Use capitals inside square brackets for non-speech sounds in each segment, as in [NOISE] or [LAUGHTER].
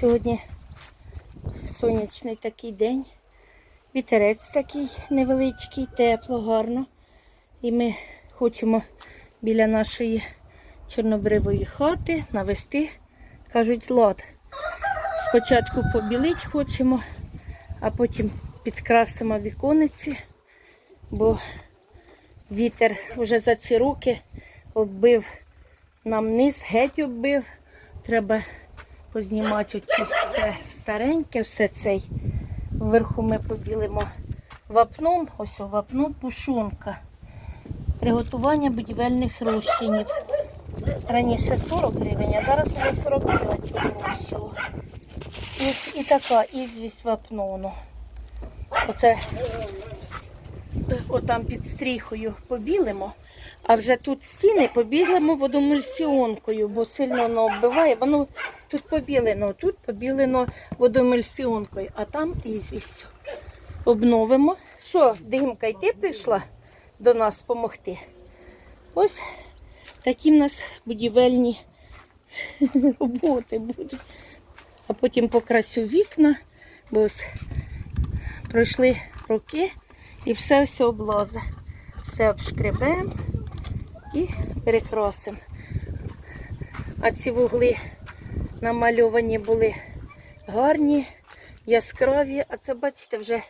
Сьогодні сонячний такий день. Вітерець такий невеличкий, тепло, гарно. І ми хочемо біля нашої чорнобривої хати навести, кажуть, лад. Спочатку побілить хочемо, а потім підкрасимо вікониці, бо вітер вже за ці роки оббив нам низ, геть оббив. Треба познімати оці все стареньке, все цей. Вверху ми побілимо вапном, ось вапно пушунка. Приготування будівельних розчинів. Раніше 40 гривень, а зараз вже 45 дорожчало. І, і така ізвість вапнону. Оце отам під стріхою побілимо, а вже тут стіни побілимо водомульсіонкою, бо сильно воно оббиває. Воно тут побілено, тут побілено водомульсіонкою, а там ізвістю. Обновимо. Що, Димка, й ти прийшла до нас допомогти? Ось такі в нас будівельні [LAUGHS] роботи будуть. А потім покрасю вікна, бо пройшли роки і все все облазе. Все обшкребемо і перекрасимо. А ці вугли намальовані були гарні, яскраві, а це, бачите, вже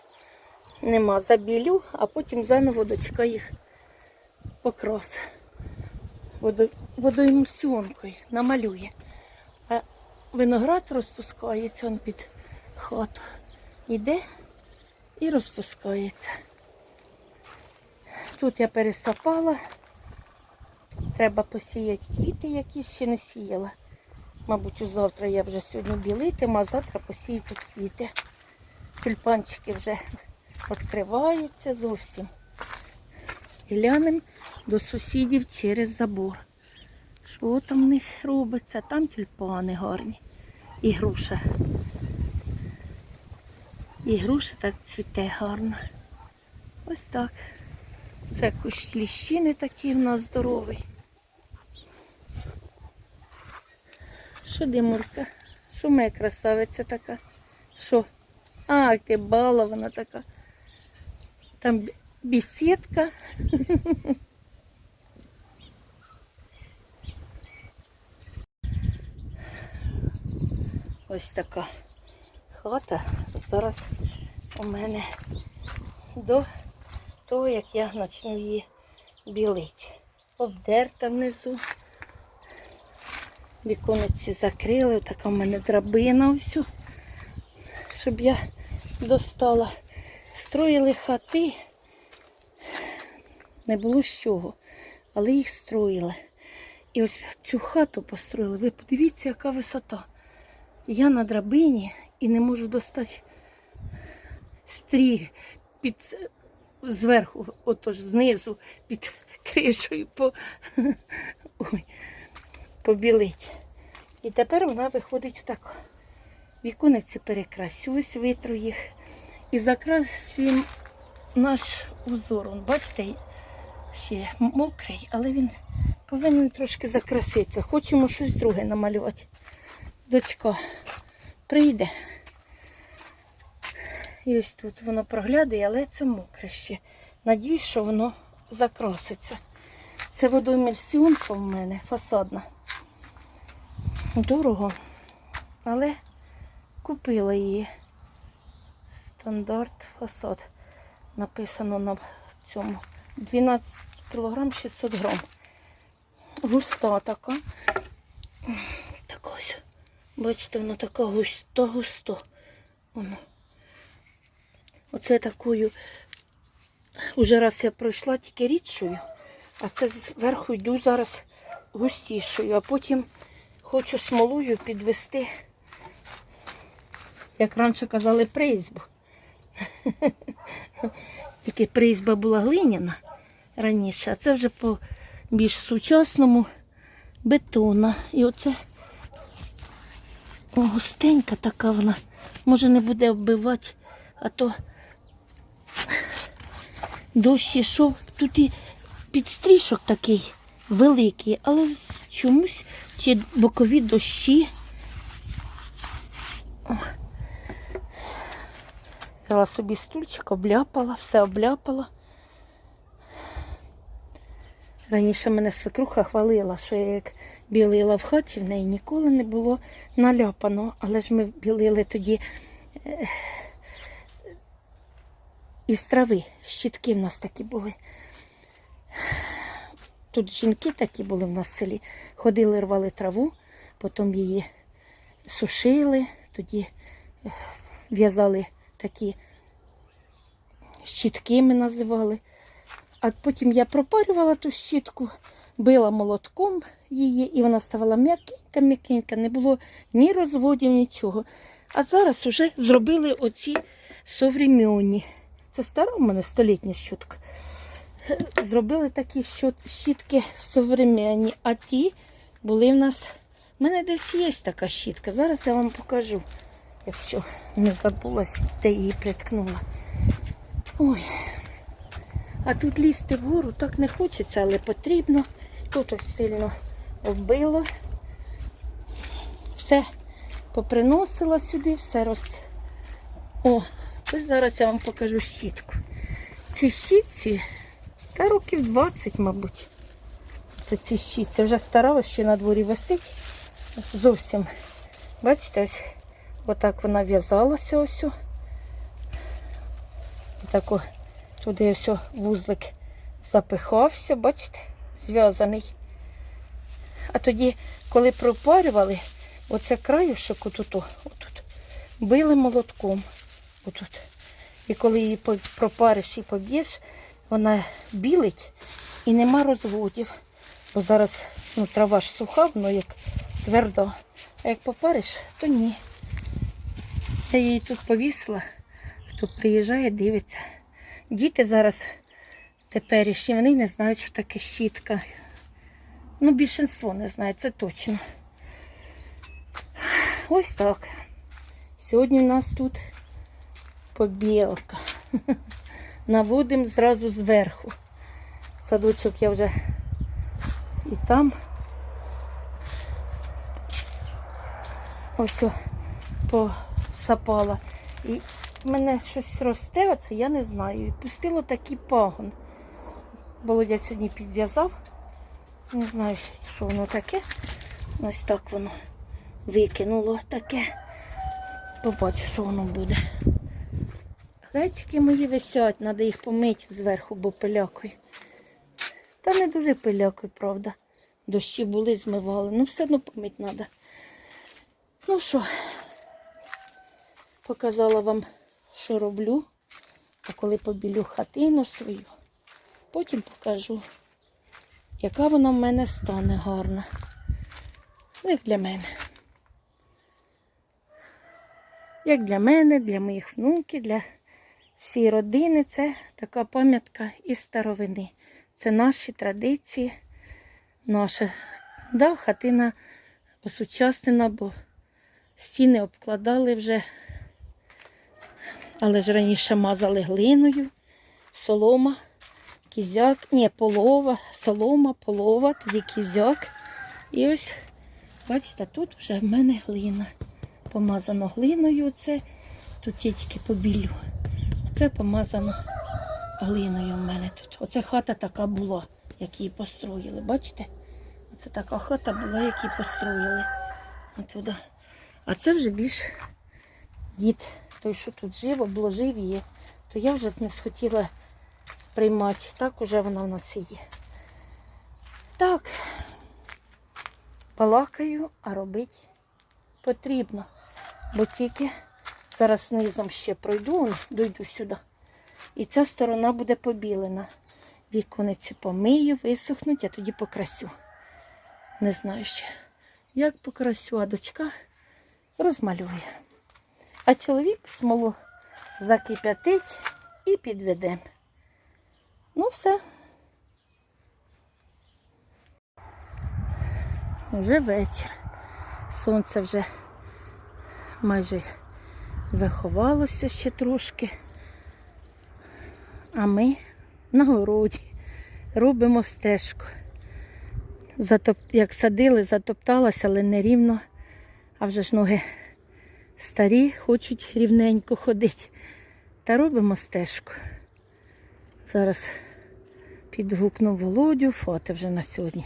нема. Забілю, а потім заново дочка їх покрасить. Водо, водоемульсіонкою намалює. А виноград розпускається он під хату. Іде і розпускається. Тут я пересапала. Треба посіяти квіти, які ще не сіяла. Мабуть, завтра я вже сьогодні білитиму, а завтра посію тут квіти. Тюльпанчики вже відкриваються зовсім. І глянемо до сусідів через забор. Що там в них робиться? Там тюльпани гарні. І груша. І груша так цвіте гарно. Ось так. Це кущ ліщини такий в нас здоровий. Що Димурка? Що моя красавиця така? Що? А, ти балована така. Там бі- бесідка. Ось така хата. Зараз у мене до того, як я почну її білити. Обдерта внизу. Вікониці закрили. Така в мене драбина ось, щоб я достала. Строїли хати. Не було з чого, але їх строїли. І ось цю хату построїли. Ви подивіться, яка висота. Я на драбині і не можу достати стрій під зверху, отож знизу, під кришею по, [LAUGHS] ой, побілить. І тепер вона виходить так. Вікониці перекрасюсь, витру їх і закрасюємо наш узор. Он, бачите, ще мокрий, але він повинен трошки закраситися. Хочемо щось друге намалювати. Дочка прийде. І ось тут воно проглядає, але це мокре ще. Надіюсь, що воно закраситься. Це водоемульсіонка в мене фасадна. Дорого, але купила її. Стандарт фасад. Написано на цьому 12 кг 600 грам. Густа така. Така ось. Бачите, вона така густа, густа. Воно. Оце такою. Уже раз я пройшла тільки рідшою, а це зверху йду зараз густішою, а потім хочу смолою підвести, як раніше казали, призьбу. [LAUGHS] Тільки призьба була глиняна раніше, а це вже по більш сучасному бетона. І оце густенька така вона. Може не буде оббивати, а то дощ ішов. Тут і підстрішок такий великий, але чомусь ще бокові дощі. Взяла собі стульчик, обляпала, все обляпала. Раніше мене свекруха хвалила, що я як білила в хаті, в неї ніколи не було наляпано, але ж ми білили тоді е, із трави, щітки в нас такі були. Тут жінки такі були в нас в селі. Ходили, рвали траву, потім її сушили, тоді е, в'язали такі щітки ми називали. А потім я пропарювала ту щітку, била молотком її, і вона ставала м'якенька, м'якенька, не було ні розводів, нічого. А зараз вже зробили оці соврем'яні. Це стара у мене столітня щітка. Зробили такі щітки соврем'яні, а ті були в нас. У мене десь є така щітка. Зараз я вам покажу, якщо не забулась, де її приткнула. Ой. А тут лізти вгору так не хочеться, але потрібно. Тут ось сильно оббило. Все поприносила сюди, все роз. О, ось зараз я вам покажу щітку. Ці щітці, та років 20, мабуть. Це ці щітці. Вже стара, ще на дворі висить. Зовсім. Бачите, ось отак вона в'язалася ось. Отако туди ось вузлик запихався, бачите, зв'язаний. А тоді, коли пропарювали, оце краюшок отут, отут, били молотком. Отут. І коли її пропариш і поб'єш, вона білить і нема розводів. Бо зараз ну, трава ж суха, воно як твердо. А як попариш, то ні. Я її тут повісила, хто приїжджає, дивиться. Діти зараз теперішні, вони не знають, що таке щітка. Ну, більшинство не знає, це точно. Ось так. Сьогодні в нас тут побілка. [LAUGHS] Наводимо зразу зверху. Садочок я вже і там. Ось посапала. І мене щось росте, оце я не знаю. І пустило такий пагон. Володя сьогодні підв'язав. Не знаю, що воно таке. Ось так воно викинуло таке. Побачу, що воно буде. Глечики мої висять, треба їх помити зверху, бо пилякою. Та не дуже пилякою, правда. Дощі були, змивали. Ну, все одно помити треба. Ну що, показала вам, що роблю. А коли побілю хатину свою, потім покажу, яка вона в мене стане гарна. Ну, як для мене. Як для мене, для моїх внуків, для всієї родини це така пам'ятка із старовини. Це наші традиції, наша да, хатина осучаснена, бо стіни обкладали вже, але ж раніше мазали глиною, солома, кізяк, ні, полова, солома, полова, тоді кізяк. І ось, бачите, тут вже в мене глина. Помазано глиною оце. Тут я тільки побілю. Оце помазано глиною в мене тут. Оце хата така була, як її построїли. Бачите? Оце така хата була, як її построїли. Отуда. А це вже більш дід, той, що тут жив, обложив її, то я вже не схотіла приймати. Так уже вона в нас є. Так, балакаю, а робити потрібно. Бо тільки зараз низом ще пройду, дойду сюди. І ця сторона буде побілена. Вікониці помию, висохнуть, а тоді покрасю. Не знаю ще, як покрасю, а дочка розмалює. А чоловік смолу закип'ятить і підведе. Ну, все. Вже вечір. Сонце вже майже заховалося ще трошки. А ми на городі робимо стежку. Затоп... Як садили, затопталася, але не рівно. А вже ж ноги старі, хочуть рівненько ходити. Та робимо стежку. Зараз підгукнув Володю, фото вже на сьогодні.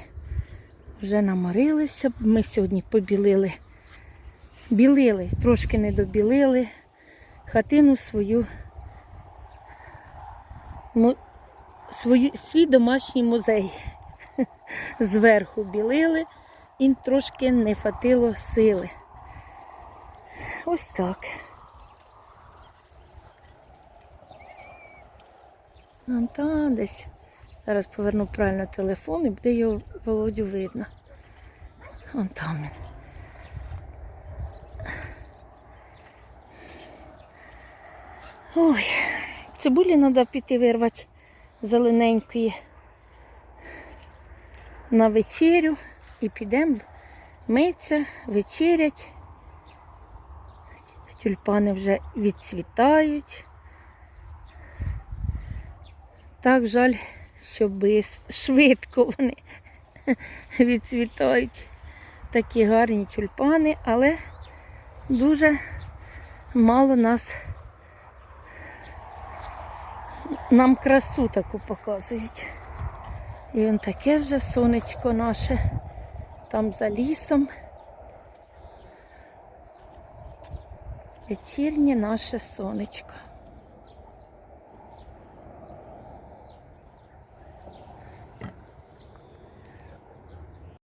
Вже наморилися. Ми сьогодні побілили. Білили, трошки не добілили. Хатину свою, свою свій домашній музей. [LAUGHS] Зверху білили і трошки не хватило сили. Ось так. Вон там десь. Зараз поверну правильно телефон і буде його Володю видно. Вон там він. Ой, цибулі треба піти вирвати зелененької на вечерю і підемо митися, вечерять. Тюльпани вже відцвітають. Так жаль, що швидко вони [LAUGHS] відцвітають. Такі гарні тюльпани, але дуже мало нас нам красу таку показують. І він таке вже сонечко наше, там за лісом. Вечірнє наше сонечко.